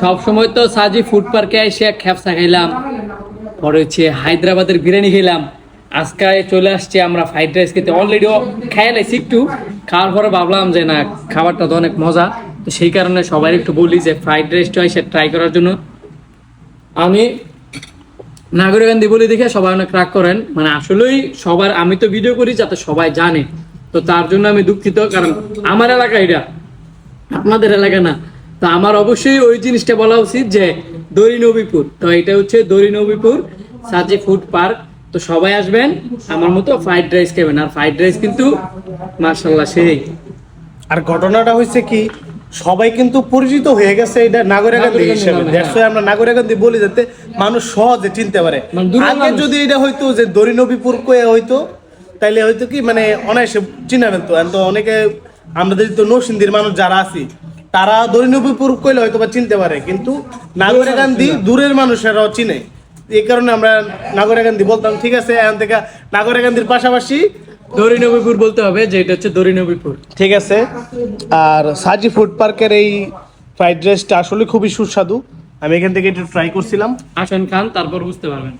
সব সময় তো সাজি ফুড পার্কে এসে খ্যাপসা খাইলাম পরে হচ্ছে হায়দ্রাবাদের বিরিয়ানি খেলাম। আজকে চলে আসছে আমরা ফ্রাইড রাইস খেতে। অলরেডি খেয়ে লাইছি একটু। খাওয়ার পরে ভাবলাম যে না, খাবারটা তো অনেক মজা। তো সেই কারণে সবাই একটু বলি যে ফ্রাইড রাইসটা এসে ট্রাই করার জন্য। আমি নাগরিকান্দি বলে দেখে সবাই অনেক রাগ করেন। মানে আসলেই সবার, আমি তো ভিডিও করি যাতে সবাই জানে। তো তার জন্য আমি দুঃখিত, কারণ আমার এলাকা এটা। আপনাদের এলাকা না। তো আমার অবশ্যই ওই জিনিসটা বলা উচিত যে দড়ি নবীপুর। তো এটা হচ্ছে দড়ি নবীপুর সাজি ফুড পার্ক। তো সবাই আসবেন আমার মতো ফ্রাইড রাইস খাবেন। আর ফ্রাইড রাইস কিন্তু মার্শাল্লাহ সেই। আর ঘটনাটা হয়েছে কি সবাই কিন্তু পরিচিত হয়ে গেছে এটা নাগরিকান্দি হিসেবে। why আমরা নাগরিকান্দি বলি যাতে মানুষ সহজে চিনতে পারে। মানে আগে যদি এটা হয়তো যে দরিনবীপুর কয়ে হয়তো তাইলে হয়তো কি মানে অনায়াসে চিনাবেন তো তো অনেকে আমাদের তো নৌসিন্দির মানুষ যারা আছি তারা দরিনবীপুর কইলে হয়তো বা চিনতে পারে কিন্তু নাগরিক গান্ধী দূরের মানুষেরাও চিনে। এই কারণে আমরা নাগরিক গান্ধী বলতাম ঠিক আছে এখন থেকে নাগরিক গান্ধীর পাশাপাশি দড়ি নবীপুর বলতে হবে যে এটা হচ্ছে দড়ি নবীপুর ঠিক আছে। আর সাজি ফুড পার্কের এই ফ্রাইড রাইসটা আসলে খুবই সুস্বাদু। আমি এখান থেকে একটু ট্রাই করছিলাম। আসেন খান তারপর বুঝতে পারবেন।